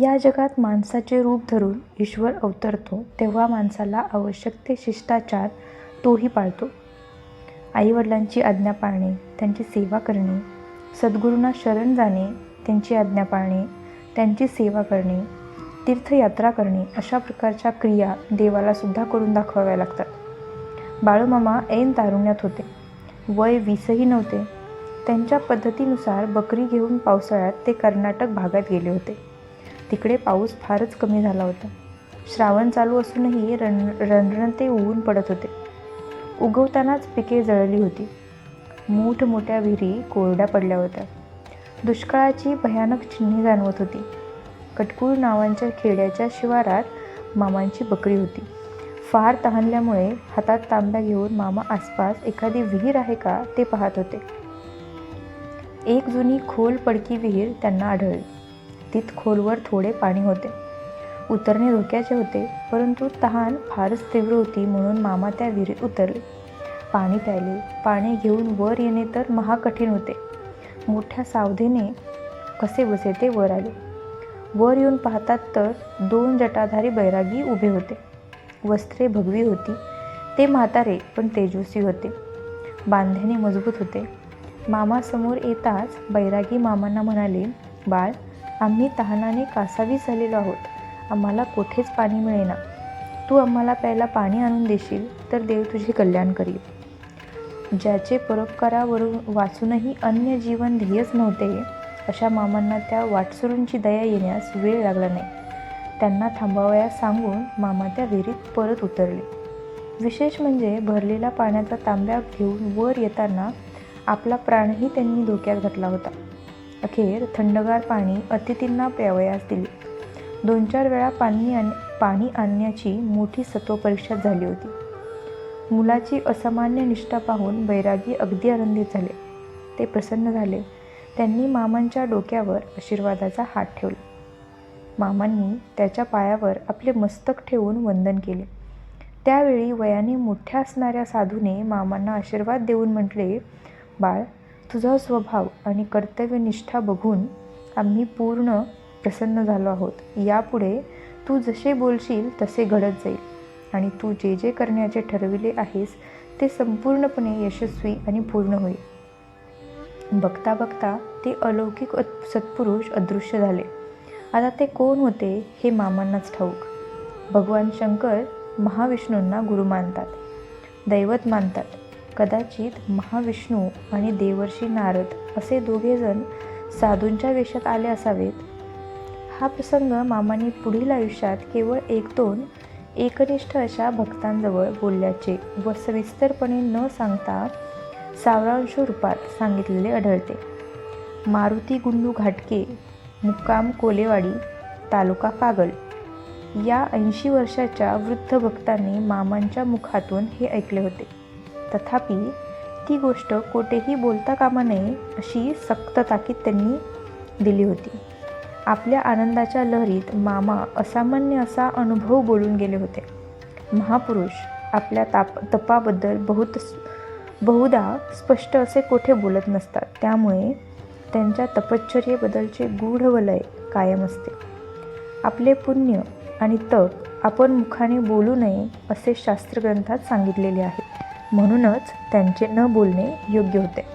या जगात माणसाचे रूप धरून ईश्वर अवतरतो तेव्हा माणसाला आवश्यक ते शिष्टाचार तोही पाळतो. आईवडिलांची आज्ञा पाळणे त्यांची सेवा करणे सद्गुरूंना शरण जाणे त्यांची आज्ञा पाळणे त्यांची सेवा करणे तीर्थयात्रा करणे अशा प्रकारच्या क्रिया देवालासुद्धा करून दाखवाव्या लागतात. बाळूमामा ऐन तारुण्यात होते. वय वीसही नव्हते. त्यांच्या पद्धतीनुसार बकरी घेऊन पावसाळ्यात ते कर्नाटक भागात गेले होते. तिकडे पाऊस फारच कमी झाला होता. श्रावण चालू असूनही रण रणरणते ऊन पडत होते. उगवतानाच पिके जळली होती. मोठमोठ्या विहिरी कोरड्या पडल्या होत्या. दुष्काळाची भयानक चिन्हे जाणवत होती. कटकूळ नावांच्या खेड्याच्या शिवारात मामांची बकरी होती. फार तहानल्यामुळे हातात तांब्या घेऊन मामा आसपास एखादी विहीर आहे का ते पाहत होते. एक जुनी खोल पडकी विहीर त्यांना आढळली. तीत खोलवर थोडे पाणी होते. उतरणे धोक्याचे होते परंतु तहान फारच तीव्र होती म्हणून मामा त्या विहिरीत उतरले. पाणी प्यायले. पाणी घेऊन वर येणे तर महाकठीण होते. मोठ्या सावधीने कसे बसे ते वर आले. वर येऊन पाहतात तर दोन जटाधारी बैरागी उभे होते. वस्त्रे भगवी होती. ते म्हातारे पण तेजस्वी होते. बांध्याने मजबूत होते. मामासमोर येताच बैरागी मामांना म्हणाले बाळ आम्ही तहानाने कासावी झालेलो आहोत. आम्हाला कोठेच पाणी मिळेना. तू आम्हाला प्यायला पाणी आणून देशील तर देव तुझे कल्याण करील. ज्याचे परोपकारावरून वाचूनही अन्य जीवन ध्येयच नव्हते अशा मामांना त्या वाटसरूंची दया येण्यास वेळ लागला नाही. त्यांना थांबावयास सांगून मामा त्या विहिरीत परत उतरले. विशेष म्हणजे भरलेला पाण्याचा तांब्या घेऊन वर येताना आपला प्राणही त्यांनी धोक्यात घातला होता. अखेर थंडगार पाणी अतिथींना प्यावयास दिले. दोन चार वेळा पाणी आण पाणी आणण्याची मोठी सत्वपरीक्षा झाली होती. मुलाची असामान्य निष्ठा पाहून बैरागी अगदी आनंदित झाले. ते प्रसन्न झाले. त्यांनी मामांच्या डोक्यावर आशीर्वादाचा हात ठेवला. मामांनी त्याच्या पायावर आपले मस्तक ठेवून वंदन केले. त्यावेळी वयाने मोठ्या असणाऱ्या साधूने मामांना आशीर्वाद देऊन म्हटले बाळ तुझा स्वभाव आणि कर्तव्यनिष्ठा बघून आम्ही पूर्ण प्रसन्न झालो आहोत. यापुढे तू जसे बोलशील तसे घडत जाईल. आणि तू जे जे करण्याचे ठरविले आहेस ते संपूर्णपणे यशस्वी आणि पूर्ण होईल. बघता बघता ते अलौकिक अत- सत्पुरुष अदृश्य झाले. आता ते कोण होते हे मामांनाच ठाऊक. भगवान शंकर महाविष्णूंना गुरु मानतात. दैवत मानतात. कदाचित महाविष्णू आणि देवर्षी नारद असे दोघेजण साधूंच्या वेशात आले असावेत. हा प्रसंग मामाने पुढील आयुष्यात केवळ एक दोन एकनिष्ठ अशा भक्तांजवळ बोलल्याचे व सविस्तरपणे न सांगता सावरांश रूपात सांगितलेले आढळते. मारुती गुंडू घाटके मुक्काम कोलेवाडी तालुका कागल या ऐंशी वर्षाच्या वृद्ध भक्तांनी मामांच्या मुखातून हे ऐकले होते. तथापि ती गोष्ट कोठेही बोलता कामा नये अशी सक्त ताकीद त्यांनी दिली होती. आपल्या आनंदाच्या लहरीत मामा असामान्य असा अनुभव बोलून गेले होते. महापुरुष आपल्या ताप तपाबद्दल बहुत बहुधा स्पष्ट असे कोठे बोलत नसतात. त्यामुळे त्यांच्या तपश्चर्येबद्दलचे गूढ वलय कायम असते. आपले पुण्य आणि तप आपण मुखाने बोलू नये असे शास्त्रग्रंथात सांगितलेले आहे. म्हणूनच त्यांचे न बोलणे योग्य होते.